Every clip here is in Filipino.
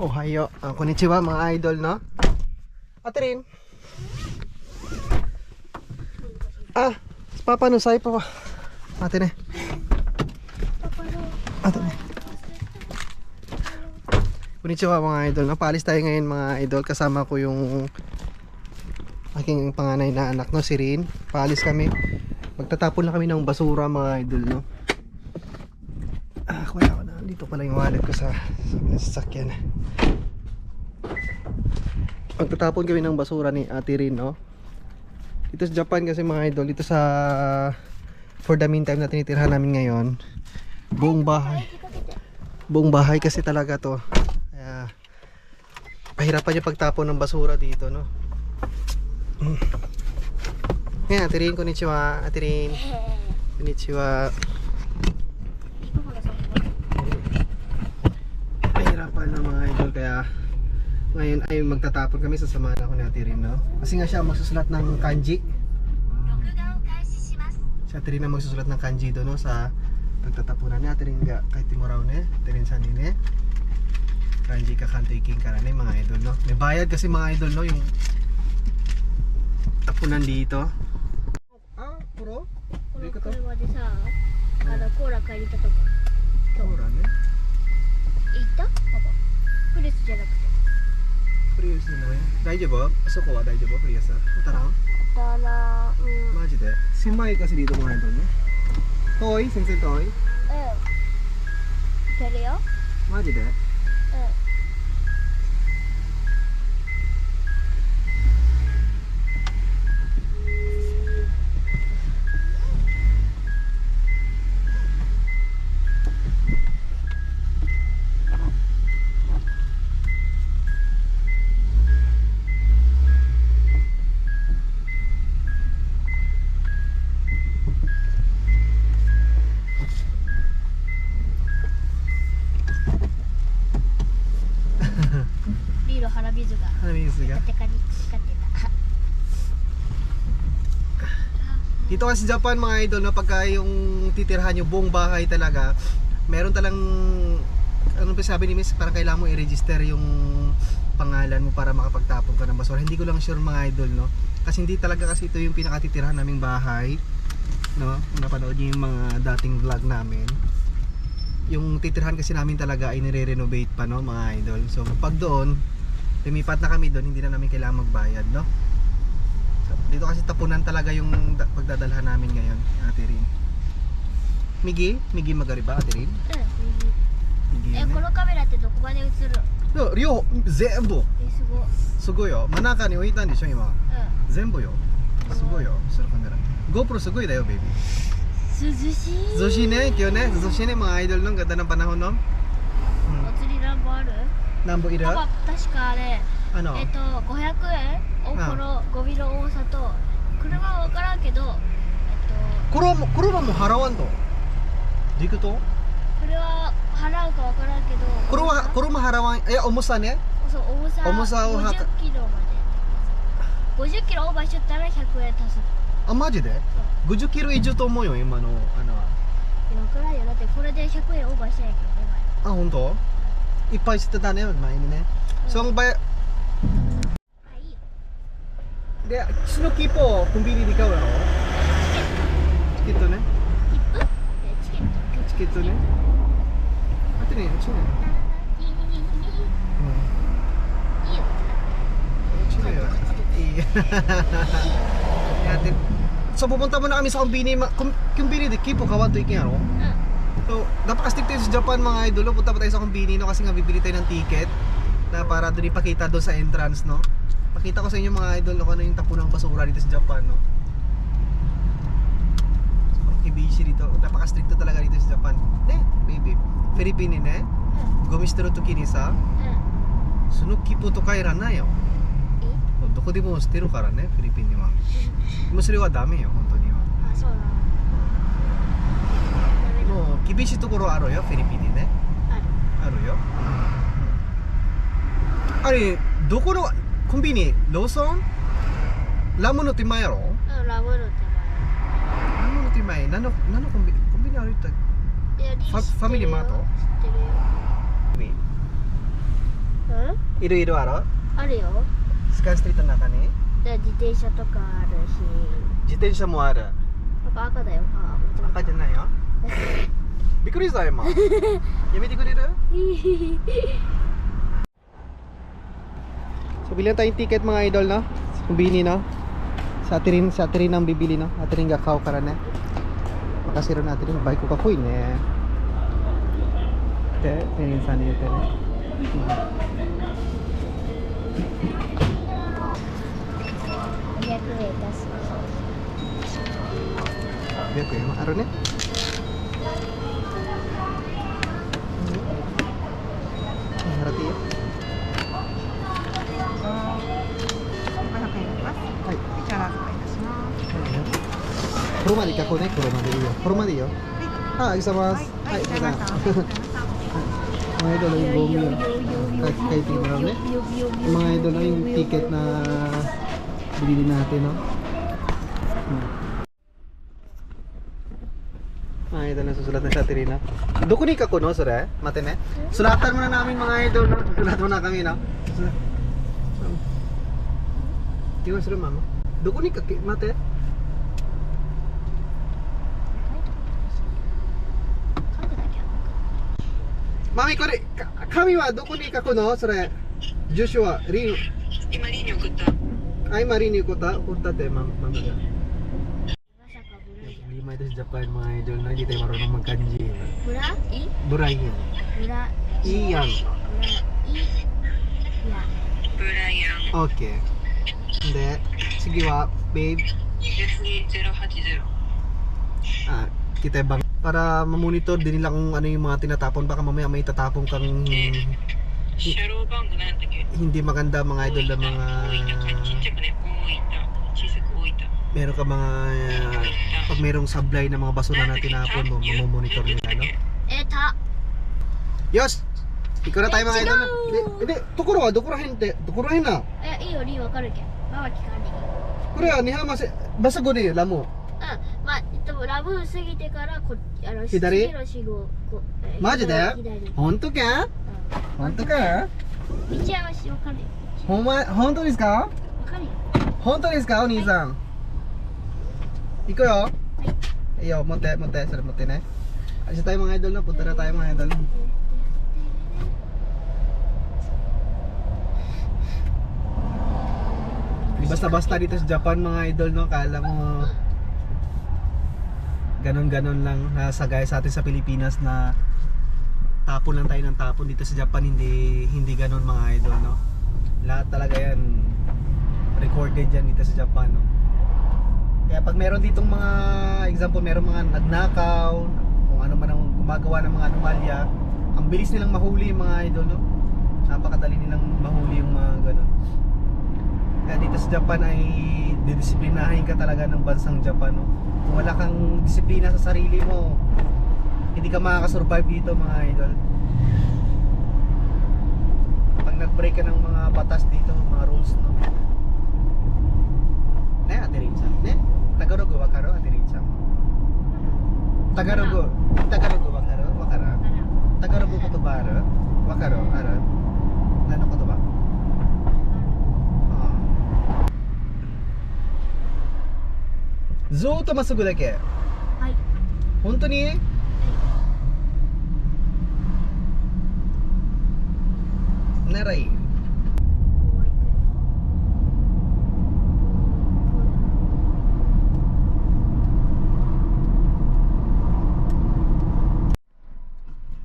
Ohayo. Ah, konnichiwa mga idol, no? Ate rin. Ah, papa no pa. Ate ne. Ate ne. Konnichiwa mga idol, no? Tayo ngayon mga idol. Kasama ko yung aking panganay na anak, no? Si Rin. Paalis kami. Magtatapon lang kami ng basura mga idol, no? Ah, kuya ko na. Dito pala yung wallet ko sa, sa sasakyan. Magtatapon kami ng basura ni Ate Rin, no? Dito sa Japan kasi mga idol, dito sa for the meantime na tinitirhan namin ngayon, buong bahay. Buong bahay kasi talaga to. Kaya pahirapan yung pagtapon ng basura dito, no? Ngayon, Ate Rin, konnichiwa. Ate Rin, konnichiwa. Pahirapan ng mga idol kaya ngayon ay magtatapon kami sa samahan ako ni Ate Rin, no? Kasi nga siya magsusulat ng kanji. Si Ate Rin ang magsusulat ng kanji doon, no? Sa pagtatapunan ni Ate Rin ga kay Timuraw ne, Ate Rin sa nine. Kanji ka kanto iking karane mga idol, no? May bayad kasi mga idol, no? Yung tapunan dito. Ah, puro? このどういうこと車でさ、あのコーラ買いに行ったとか。今日 Pura ne? 行った？パパ。プレスじゃなくて。 プリウスのね大丈夫？そこは大丈夫？プリウス？当たらん？当たらん、うん、マジで？狭い kasi dito mga doon Toy? Sinsin マジで？うん。Dito kasi sa Japan mga idol na pagka yung titirhan yung buong bahay talaga, meron talang ano pa sabi ni Miss, parang kailangan mo i-register yung pangalan mo para makapagtapon ka ng basura. Hindi ko lang sure mga idol, no? Kasi hindi talaga kasi ito yung pinakatitirhan naming bahay, no? Kung napanood niyo yung mga dating vlog namin. Yung titirhan kasi namin talaga ay nire-renovate pa, no, mga idol. So, pag doon, lumipat na kami doon, hindi na namin kailangan magbayad, no? So, dito kasi tapunan talaga yung da- pagdadalhan namin ngayon, Ate Rin. Migi? Migi magariba, Ate Rin? うん。 Migi え、このカメラってどこまで映るの？ No, Ryo, zenbu! え、すごい。 Sugo yo. Manaka ni uitan de今. う Zenbu yo. Sugo yo, sa camera. GoPro sugoi da yo, baby. ん。涼しい。 Zoshi ne, kyo ne. Zoshi ne, mga idol nung ganda ng panahon no. お Hmm. 釣りナンバーある？ Nambo パ ira? パ確かあれ。Ano? えっと500円？をあこのゴミの多さと車は分からんけどえっと Kuro mo, kuro mo harawan to. Di ko to? これは払うか分からんけど Kuro wa, kuro maharawan, ay, umusta ne? そう重さ重さをはか50キロまで50キロオーバーしちゃったら100円足す Ah, maji de? 50キロ以上と思うよ、今の、あの、分からんよだってこれで100円オーバーしたんやけどね Ah, honto? いっぱいしてたね、前にね。So, ang bay... 前あいいよ De, sino kipo, kumbini di ka, ano? Chikito ne? 切符えチケットチケットね。Ate ne, uchi ne. いいよ Uchi ne yo. Ate. So, pupunta muna kami sa kumbini. ma- kum- Kumbini di, kipo kawan to ikin, ano? うん So, napaka-stick tayo sa Japan mga idol. Punta pa tayo sa kumbini no kasi nga bibili tayo ng ticket na para doon ipakita doon sa entrance no. Pakita ko sa inyo mga idol no, kung ano yung tapunang basura dito sa Japan no. So, kibishi dito. Napaka-strict talaga dito sa Japan. Ne, baby. Philippine ne. ゴミ捨てる時にさ、うんその切符とかいらないよ。えどこでも捨てるからね、フィリピンには。でもそれはダメよ、本当には。あそうなのダメだもう 厳しいところあるよ、フィリピンにね。ある。あるよ。あれ、どこのコンビニローソン？ラムの手前やろ？うんラムの手ラムの手前、何の何のコンビニコンビニあるって前いやリーファファミリーマート？知ってるよ。いろいろある？あるよ。スカイストリートの中に？で自転車とかあるし。自転車もある。赤だよ。赤じゃないよ びっくりした今やめてくれるえた So bilhin tayong ticket mga idol no Sa kumbini no Sa atin rin, sa atin rin ang bibili no Atin rin gakaw ka rin eh Makasiro na atin rin Baik ko kakuin eh Te, tininsan niyo te 200円出す Biar ko yung araw ます。 Kuruma di kako ne, kuruma di iyo. Kuruma di iyo. Ah, isa mas. はい、はい、isa わかりました。わかりました。 Mga idol, yung Romeo. Kahit kahit yung marami. Yung mga idol, yung ticket na binili natin, no? Hmm. Mga idol, nasusulat na sa Tirina. Doko ni kako, no, sura, eh? Mate, ne? Sulatan mo na namin mga idol, no? Susulat mo na kami, no? Susulat. Di ba sila, mama? Doko ni kaki, mate? マミこれ紙はどこに書くのそれ住所はリン今リンに送ったあ今リンに送った送ったってママミが lima itu Jepang mai jual lagi teh baru nama kanji. Bura? I? Burayang. Bura. Iyang. Bura. Burayang. Oke. Okay. De, segi wa babe. 28 0. Ah, kita bang para mamonitor din nila kung ano yung mga tinatapon baka mamaya may tatapon kang 車両番号なんだっけ hindi maganda mga idol na mga ちっちゃくね、大分。小さく大分。 meron ka mga uh, pag merong sablay na mga basura na tinapon mo mamomonitor nila no えた Yos! Ikaw na tayo mga idol na hindi, hindi, tukuro wa, dukurahin te, dukurahin na えいいよリーわかるけんママ聞かんでいい これはニハマセバサゴでラモうんまあえっ とラブ過ぎてからこあの左次の信号こえマジで左本当か本当か道はしわかるよほんま、本当ですかわかるよ本当ですかお兄さん行くよいいよ、持って、持って、それ持ってねAlis na tayo mga idol na, punta na tayo mga idol Di basta-basta dito sa Japan mga idol no, kala mo ganon-ganon lang nasa gaya sa atin sa Pilipinas na tapon lang tayo ng tapon. Dito sa Japan hindi hindi ganon mga idol no? Lahat talaga yan recorded yan dito sa Japan no? Kaya pag meron ditong mga example meron mga nagnakaw kung ano man ang gumagawa ng mga anomalya ang bilis nilang mahuli mga idol no? Napakadali nilang mahuli yung mga ganon kaya dito sa Japan ay didisiplinahin ka talaga ng bansang Japan no? Kung wala kang disiplina sa sarili mo hindi ka makakasurvive dito mga idol. Pag nag-break ka ng mga batas dito mga rules no? Ne ate Rinsa ne? Tagalog wakaro ate Rinsa Tagalog Tagalog wakaro wakara Tagalog kotoba aru wakaro aru Nano kotoba Ah. ずーっとまっすぐだけはい本当にならいいもう一回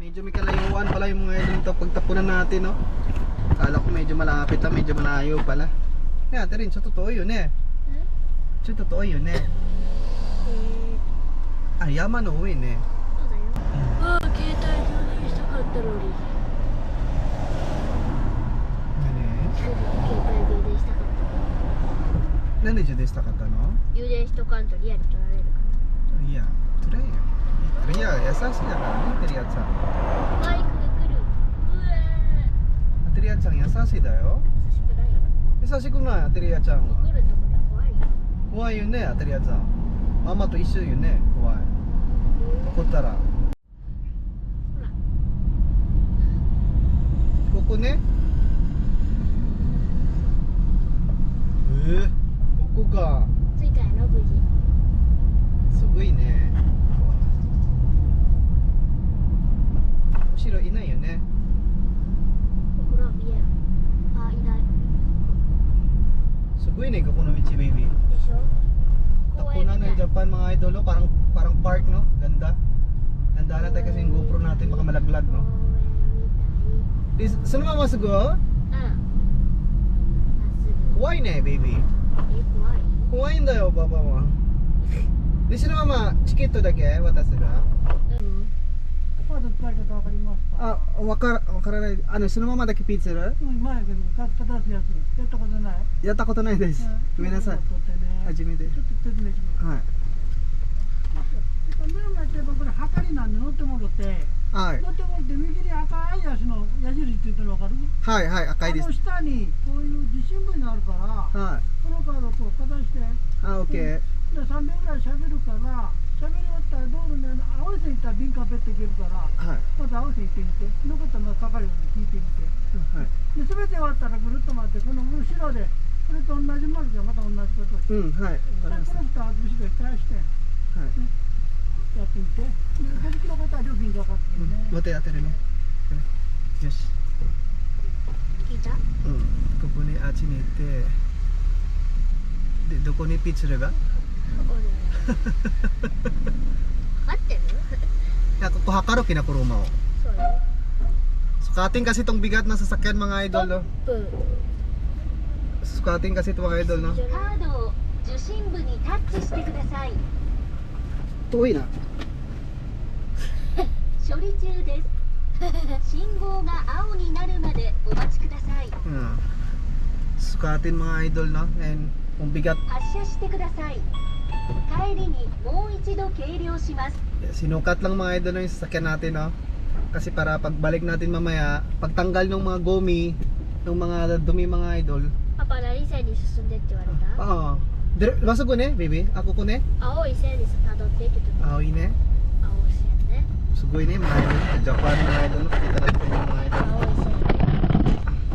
Medyo may kalayuan pala yung mga idol ito pagtapunan natin no Kala ko medyo malapit na medyo malayo pala Kaya ate rin, sa totoo yun eh Sa totoo yun eh あ山の上ね。そうだよ、うん、携帯充電したかったのに。何？携帯充電したかったなんで充電したかったの？充電しとかんとリアル取られるから。いや取られるいや優しいだからねてりやちゃん。バイクが来る。うわテりアちゃん優しいだよ。優しくない優しくないテりアちゃんは。怖いよ。ねてりやちゃん。ママと一緒よね、怖い。怒ったら。ここねでそのまますぐ、うん、怖いねベイビー怖い？怖いんだよパパは。でそのままチケットだけ渡すが、うん、あわかわからない。あのそのままだけピーする、うん、やったことない。やったことないです、ごめんなさい、初めて。はい。なんでこれはかりなんで乗ってもろて。はい。乗ってもろて、右に赤い足の矢印って言ってるのわかる？はいはい赤いです。下に、こういう受信部になるから、はい。このカードをこうかざして、で、あオッケー。3秒ぐらい喋るから、喋り終わったら道路に青い線行ったら敏感ペッていけるから、はい。まず青い線行ってみて、そのことはかかるように聞いてみて。はい。で全て終わったらぐるっと回ってこの後ろでこれと同じマークでまた同じことをして、うんはい。この人は後ろに返してはい。やってみて で5キロ超えたら料金がかかってるね、もう手当てるねよし聞いたうんここにあっちに行ってでどこにピッツァが分かってる Ya, kukuha ka ro kinakuruma ko. そうよ Sukatin kasi itong bigat na sasakyan mga idol, no? プ Sukatin kasi ito mga idol, no? カードを受信部にタッチしてください Tuwi na. 処理中です信号が青になるまでお待ちください Hmm. Sukatin mga idol, no? And kung bigat, 発車してください帰りにもう一度計量します sinukat lang mga idol no, yung sasakyan natin, no? Kasi para pagbalik natin mamaya, pagtanggal ng mga gomi, ng mga dumi mga idol, パパ何線に進んでって言われた Oo. Dire, basta ko ne, baby. Ako ko ne. 青い線にたどってって言ってた Aoy ne. 青い線 Sugoy na yung mga idol. Japan na mga idol na. Kita natin yung mga idol.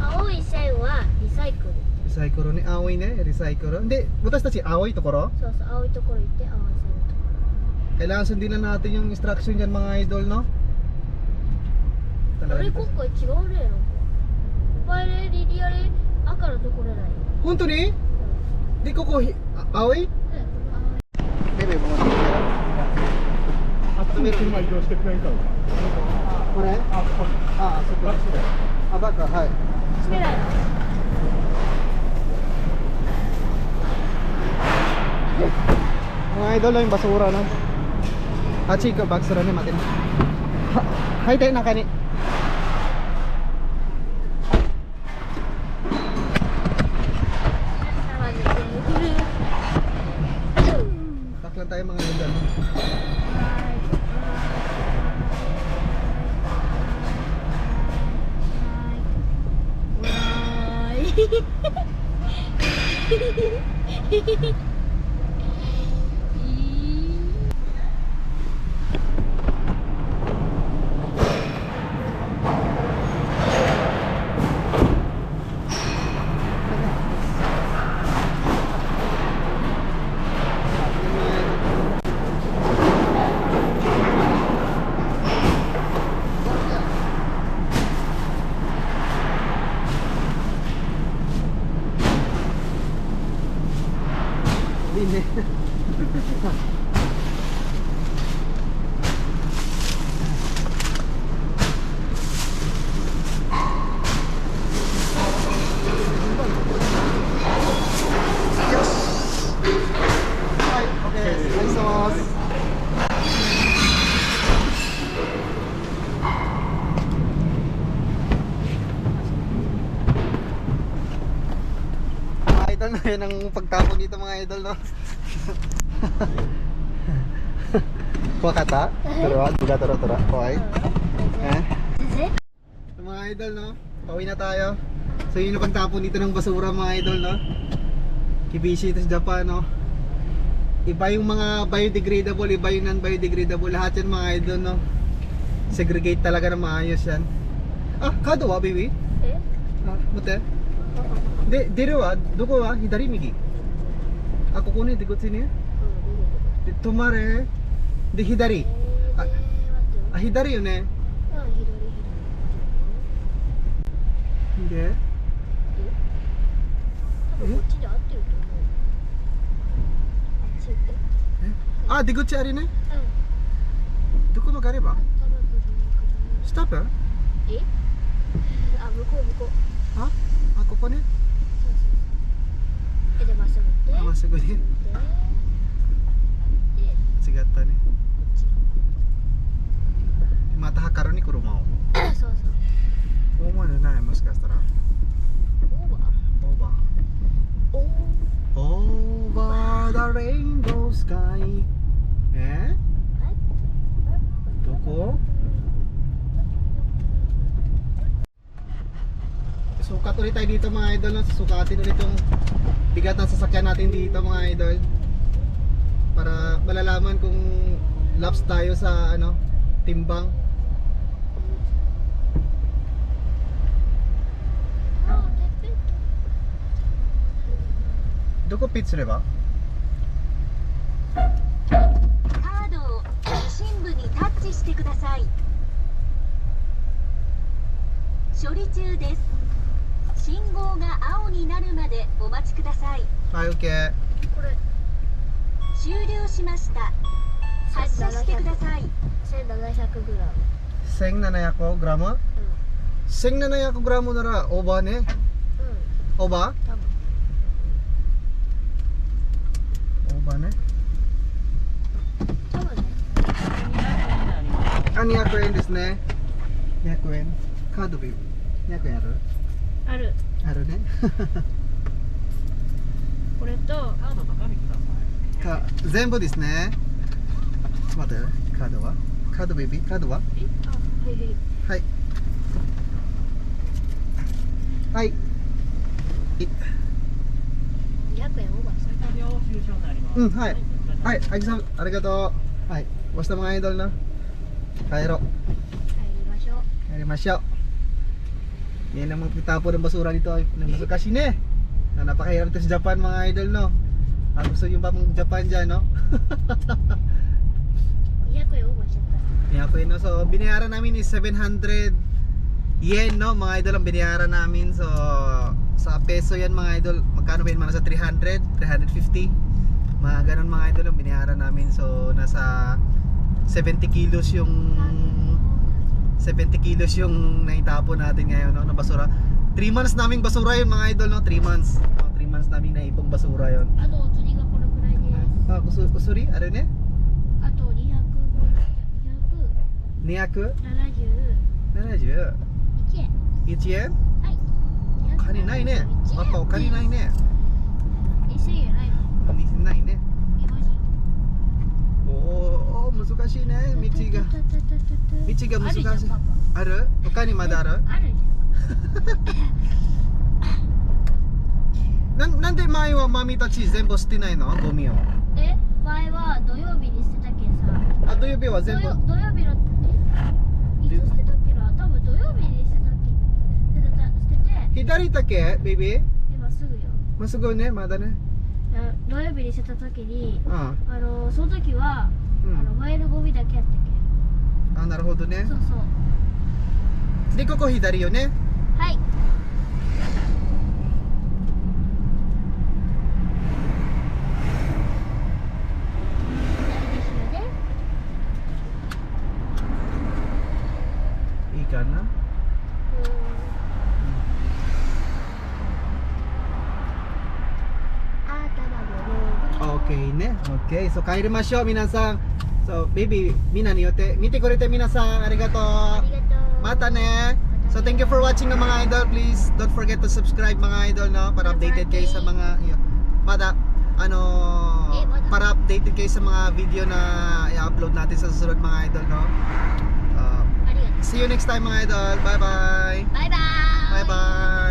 Aoy say wa recycle. Recycle ni aoy ne, eh. recycle. Hindi, butas ta si aoy to koro. So sa aoy to koro ite aoy sa to. Kailangan sundin lang natin yung instruction diyan mga idol, no? Talaga. Ore koko chigou re no. Opai re riri are aka no nai. Hontou ni? Di koko aoy? あっちに車移動してくれんか Kore? あこ Ah, so ko. Ah, baka, hai. してないの Mga idol lang yung basura no. Ah, chika, basura ni matin. Ha- Hay tayo na kani. Yan ang pagtapon dito mga idol no. Kuha kata? Turo, duga turo turo. Okay. Eh? So, mga idol no, pauwi na tayo. So yun yung pagtapon dito ng basura mga idol no. Kibishi ito sa Japan no. Iba yung mga biodegradable, iba yung non-biodegradable. Lahat yan mga idol no. Segregate talaga na maayos yan. Ah, kado wa baby? え Ah, mute? で出るはどこは？左右。あここね。でこっちね。で止まれ。で左。ああ左よね。で？あ出口あれね、うん、どこ曲がれば？ストップ sagutin. Sigatan eh. Mata hakaru ni kuruma oh. o. So so. Oma no nai eh, moshikashitara. Ah. Oba. Oba. Over the rainbow sky. Eh? Doko? Sukat ulit tayo dito mga idol. Sukatin ulit yung bigat ng sasakyan natin dito mga idol Para malalaman kung laps tayo sa ano timbang あーてっぺんどこピッチすればカードを受信部にタッチしてください処理中です 信号が青になるまでお待ちください。はい OK これ。終了しました。発車してください。1700グラム。1700 gramo う1700 gramo ならオーバーね。んうん。オーバー？オーバーね。多分ね。あ200円ですね。200円。カードビュー。200円ある？ある。あるね。これとか全部ですね。ちょっと待って。カードは？カードベビーカードは？え？あはいはい。はい。はい。い。200円オーバーした。領収書になります。うんはい。はい。あきさんありがとう。はい。basta mga idol na 帰ろう。帰りましょう。帰りましょう Yan ang mga pitapo ng basura dito ay ng basura kasine. Na eh, napakahirap sa Japan mga idol no. Ah, gusto yung ba mong Japan dyan no? Iyakoy oh, no. So binayaran namin is 700 yen no mga idol ang binayaran namin. So sa peso yan mga idol. Magkano ba yun? Mga sa 300, 350. Mga ganun mga idol ang binayaran namin. So nasa 70 kilos yung 70 kilos yung naitapo natin ngayon, no? Na basura. 3 months naming basura yun mga idol, no? 3 months. 3 months naming naipong basura yun. あとお釣りがこのくらいです Ah, kusu usuri? Ano ne? あと200 200? 271 70? 円1 yen? はいお金ないね。パパお金ないね。え1000円ないの2000ないね。えマジおお、難しいね。道が。 道が難しいある他にまだあるパあるじなんなんで前はマミたち全部捨てないのゴミを。え前は土曜日に捨てたけんさあ、土曜日は土全部曜。土曜日のえいつ捨てたっけな多分土曜日に捨てたっけ捨てた捨てて左だけ、ベビー今すぐよまあ、すごいね、まだね。土曜日に捨てた時にああのその時は、うん。あの前のゴミだけやったっあ、なるほどねけ。そうそうで、ここ左よね。はいいいかな？頭の ?OK ね。OK。So, 帰りましょう、皆さん。So, baby, mina niyote. Mite korite minasang. Arigato. Arigato. Mata ne. So, thank you for watching ng mga idol. Please, don't forget to subscribe mga idol, no? Para updated kayo sa mga, yun. Mata, ano, eh, para updated kayo sa mga video na i-upload natin sa susunod mga idol, no? Uh, see you next time mga idol. Bye-bye. Bye-bye. Bye-bye.